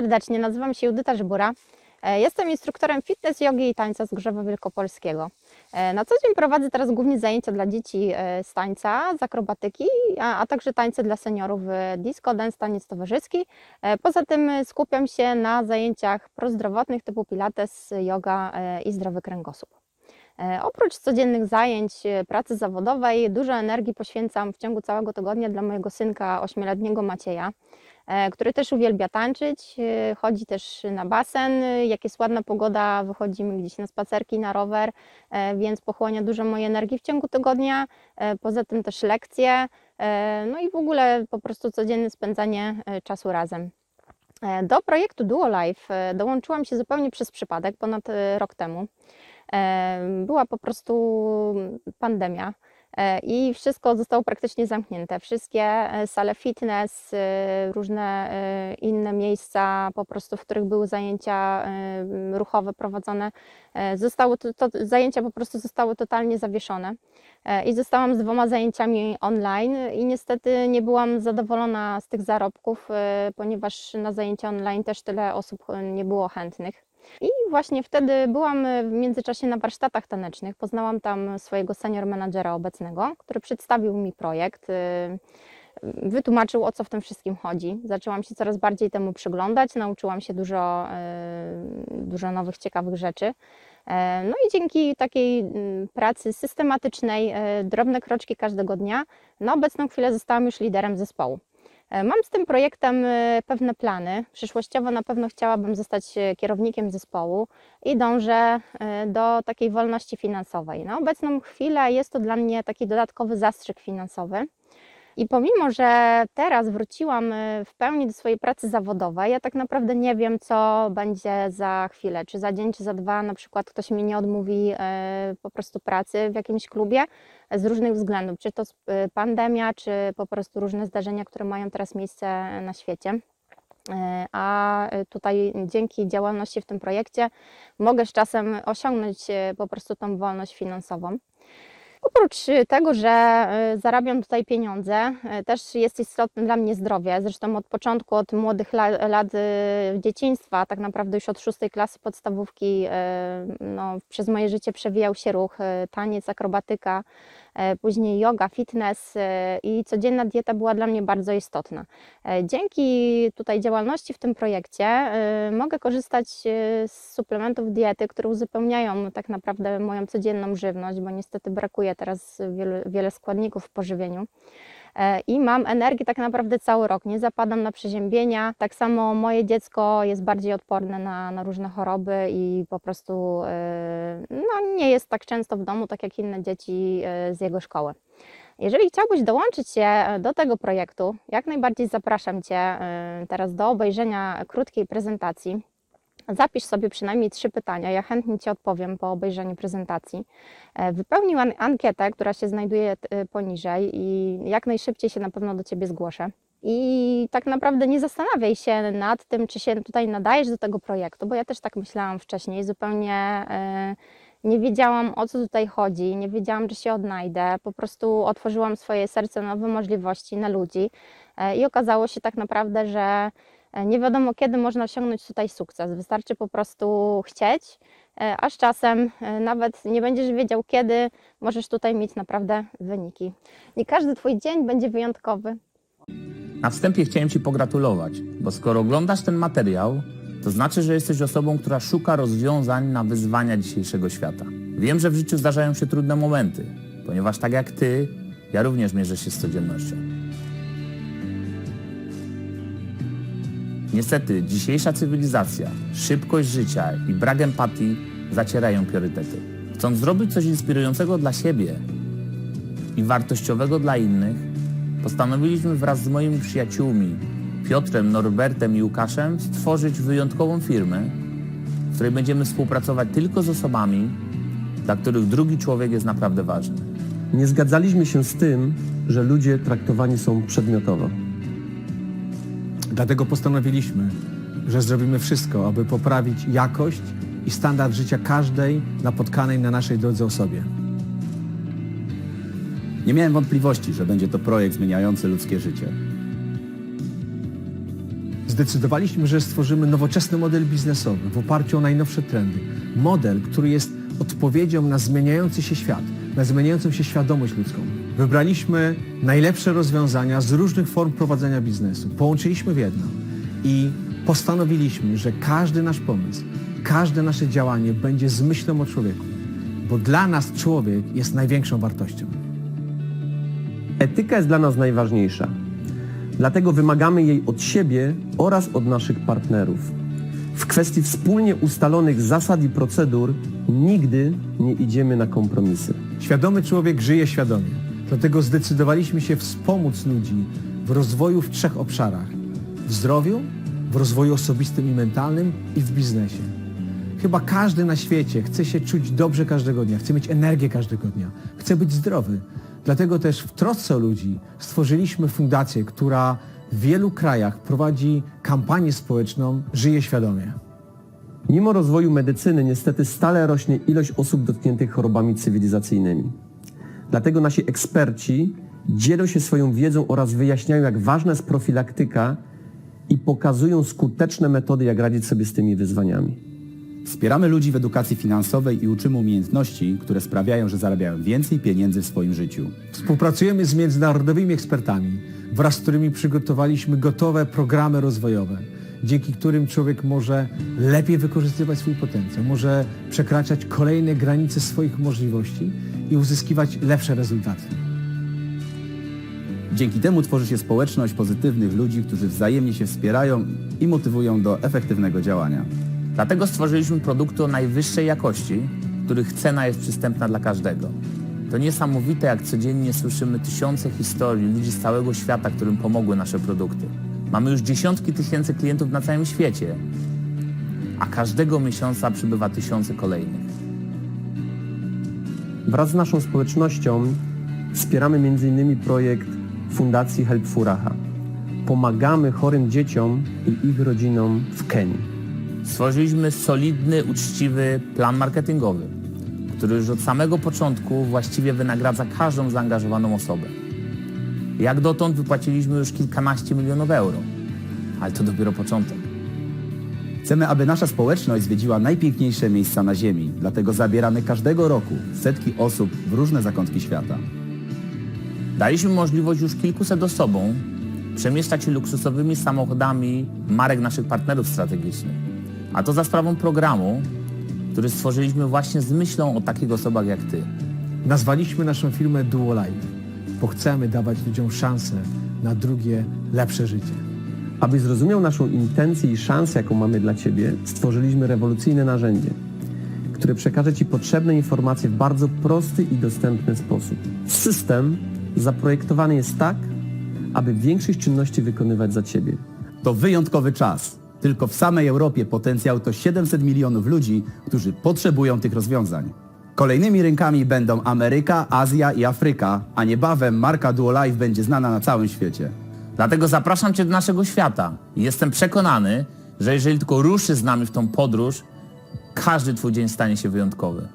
Serdecznie, nazywam się Judyta Żybura. E, Jestem instruktorem fitness, jogi i tańca z Gorzowa Wielkopolskiego. E, Na co dzień prowadzę teraz głównie zajęcia dla dzieci e, z tańca, z akrobatyki, a, a także tańce dla seniorów disco, dance, taniec towarzyski. Poza tym skupiam się na zajęciach prozdrowotnych typu pilates, yoga i zdrowy kręgosłup. E, Oprócz codziennych zajęć, e, pracy zawodowej, dużo energii poświęcam w ciągu całego tygodnia dla mojego synka ośmioletniego Macieja, e, który też uwielbia tańczyć, chodzi też na basen. Jak jest ładna pogoda, wychodzimy gdzieś na spacerki, na rower, więc pochłania dużo mojej energii w ciągu tygodnia. Poza tym też lekcje, no i w ogóle po prostu codzienne spędzanie czasu razem. Do projektu Duo Life dołączyłam się zupełnie przez przypadek ponad rok temu. Była po prostu pandemia e, i wszystko zostało praktycznie zamknięte. Wszystkie e, sale fitness, e, różne inne miejsca, po prostu, w których były zajęcia ruchowe prowadzone, zostały to, to zajęcia po prostu zostały totalnie zawieszone. I zostałam z dwoma zajęciami online i niestety nie byłam zadowolona z tych zarobków, ponieważ na zajęcia online też tyle osób nie było chętnych. I właśnie wtedy byłam e, w międzyczasie na warsztatach tanecznych. Poznałam tam swojego senior menadżera obecnego, który przedstawił mi projekt. e, Wytłumaczył, o co w tym wszystkim chodzi. Zaczęłam się coraz bardziej temu przyglądać, nauczyłam się dużo, e, dużo nowych, ciekawych rzeczy. E, No i dzięki takiej mm, pracy systematycznej, e, drobne kroczki każdego dnia, na obecną chwilę zostałam już liderem zespołu. E, Mam z tym projektem e, pewne plany. Przyszłościowo na pewno chciałabym zostać e, kierownikiem zespołu i dążę do takiej wolności finansowej. Na obecną chwilę jest to dla mnie taki dodatkowy zastrzyk finansowy. I pomimo, że teraz wróciłam e, w pełni do swojej pracy zawodowej, ja tak naprawdę nie wiem, co będzie za chwilę, czy za dzień, czy za dwa, na przykład ktoś mi nie odmówi e, po prostu pracy w jakimś klubie z różnych względów, czy to e, pandemia, czy po prostu różne zdarzenia, które mają teraz miejsce na świecie. A tutaj dzięki działalności w tym projekcie mogę z czasem osiągnąć po prostu tą wolność finansową. Oprócz y, tego, że y, zarabiam tutaj pieniądze, y, też jest istotne dla mnie zdrowie. Zresztą od początku, od młodych la- lat y, dzieciństwa, tak naprawdę już od szóstej klasy podstawówki, no, przez moje życie przewijał się ruch, taniec, akrobatyka, później yoga, fitness y, i codzienna dieta była dla mnie bardzo istotna. E, Dzięki tutaj działalności w tym projekcie mogę korzystać z suplementów diety, które uzupełniają tak naprawdę moją codzienną żywność, bo niestety brakuje teraz wiele, wiele składników w pożywieniu. E, I mam energię tak naprawdę cały rok, nie zapadam na przeziębienia. Tak samo moje dziecko jest bardziej odporne na, na różne choroby i po prostu y, no, nie jest tak często w domu, tak jak inne dzieci y, z jego szkoły. Jeżeli chciałbyś dołączyć się e, do tego projektu, jak najbardziej zapraszam Cię e, teraz do obejrzenia krótkiej prezentacji. Zapisz sobie przynajmniej trzy pytania, ja chętnie Ci odpowiem po obejrzeniu prezentacji. E, Wypełnij an- ankietę, która się znajduje e, poniżej i jak najszybciej się na pewno do Ciebie zgłoszę. I tak naprawdę nie zastanawiaj się nad tym, czy się tutaj nadajesz do tego projektu, bo ja też tak myślałam wcześniej, zupełnie e, nie wiedziałam o co tutaj chodzi, nie wiedziałam, czy się odnajdę. Po prostu otworzyłam swoje serce na nowe możliwości, na ludzi i okazało się tak naprawdę, że nie wiadomo kiedy można osiągnąć tutaj sukces. Wystarczy po prostu chcieć, e, a z czasem e, nawet nie będziesz wiedział kiedy możesz tutaj mieć naprawdę wyniki. Nie każdy Twój dzień będzie wyjątkowy. Na wstępie chciałem Ci pogratulować, bo skoro oglądasz ten materiał, to znaczy, że jesteś osobą, która szuka rozwiązań na wyzwania dzisiejszego świata. Wiem, że w życiu zdarzają się trudne momenty, ponieważ tak jak Ty, ja również mierzę się z codziennością. Niestety, dzisiejsza cywilizacja, szybkość życia i brak empatii zacierają priorytety. Chcąc zrobić coś inspirującego dla siebie i wartościowego dla innych, postanowiliśmy wraz z moimi przyjaciółmi Piotrem, Norbertem i Łukaszem stworzyć wyjątkową firmę, w której będziemy współpracować tylko z osobami, dla których drugi człowiek jest naprawdę ważny. Nie zgadzaliśmy się z tym, że ludzie traktowani są przedmiotowo. Dlatego postanowiliśmy, że zrobimy wszystko, aby poprawić jakość i standard życia każdej napotkanej na naszej drodze osobie. Nie miałem wątpliwości, że będzie to projekt zmieniający ludzkie życie. Zdecydowaliśmy, że stworzymy nowoczesny model biznesowy w oparciu o najnowsze trendy. Model, który jest odpowiedzią na zmieniający się świat, na zmieniającą się świadomość ludzką. Wybraliśmy najlepsze rozwiązania z różnych form prowadzenia biznesu. Połączyliśmy w jedno i postanowiliśmy, że każdy nasz pomysł, każde nasze działanie będzie z myślą o człowieku, bo dla nas człowiek jest największą wartością. Etyka jest dla nas najważniejsza. Dlatego wymagamy jej od siebie oraz od naszych partnerów. W kwestii wspólnie ustalonych zasad i procedur nigdy nie idziemy na kompromisy. Świadomy człowiek żyje świadomie. Dlatego zdecydowaliśmy się wspomóc ludzi w rozwoju w trzech obszarach. W zdrowiu, w rozwoju osobistym i mentalnym i w biznesie. Chyba każdy na świecie chce się czuć dobrze każdego dnia, chce mieć energię każdego dnia, chce być zdrowy. Dlatego też w trosce o ludzi stworzyliśmy fundację, która w wielu krajach prowadzi kampanię społeczną Żyje świadomie. Mimo rozwoju medycyny niestety stale rośnie ilość osób dotkniętych chorobami cywilizacyjnymi. Dlatego nasi eksperci dzielą się swoją wiedzą oraz wyjaśniają, jak ważna jest profilaktyka i pokazują skuteczne metody, jak radzić sobie z tymi wyzwaniami. Wspieramy ludzi w edukacji finansowej i uczymy umiejętności, które sprawiają, że zarabiają więcej pieniędzy w swoim życiu. Współpracujemy z międzynarodowymi ekspertami, wraz z którymi przygotowaliśmy gotowe programy rozwojowe, dzięki którym człowiek może lepiej wykorzystywać swój potencjał, może przekraczać kolejne granice swoich możliwości i uzyskiwać lepsze rezultaty. Dzięki temu tworzy się społeczność pozytywnych ludzi, którzy wzajemnie się wspierają i motywują do efektywnego działania. Dlatego stworzyliśmy produkty o najwyższej jakości, których cena jest przystępna dla każdego. To niesamowite, jak codziennie słyszymy tysiące historii ludzi z całego świata, którym pomogły nasze produkty. Mamy już dziesiątki tysięcy klientów na całym świecie, a każdego miesiąca przybywa tysiące kolejnych. Wraz z naszą społecznością wspieramy m.in. projekt Fundacji Help Furaha. Pomagamy chorym dzieciom i ich rodzinom w Kenii. Stworzyliśmy solidny, uczciwy plan marketingowy, który już od samego początku właściwie wynagradza każdą zaangażowaną osobę. Jak dotąd wypłaciliśmy już kilkanaście milionów euro, ale to dopiero początek. Chcemy, aby nasza społeczność zwiedziła najpiękniejsze miejsca na Ziemi, dlatego zabieramy każdego roku setki osób w różne zakątki świata. Daliśmy możliwość już kilkuset osobom przemieszczać się luksusowymi samochodami marek naszych partnerów strategicznych. A to za sprawą programu, który stworzyliśmy właśnie z myślą o takich osobach jak Ty. Nazwaliśmy naszą firmę Duo Life, bo chcemy dawać ludziom szansę na drugie, lepsze życie. Aby zrozumiał naszą intencję i szansę, jaką mamy dla Ciebie, stworzyliśmy rewolucyjne narzędzie, które przekaże Ci potrzebne informacje w bardzo prosty i dostępny sposób. System zaprojektowany jest tak, aby większość czynności wykonywać za Ciebie. To wyjątkowy czas. Tylko w samej Europie potencjał to 700 milionów ludzi, którzy potrzebują tych rozwiązań. Kolejnymi rynkami będą Ameryka, Azja i Afryka, a niebawem marka Duolife będzie znana na całym świecie. Dlatego zapraszam Cię do naszego świata. Jestem przekonany, że jeżeli tylko ruszysz z nami w tą podróż, każdy Twój dzień stanie się wyjątkowy.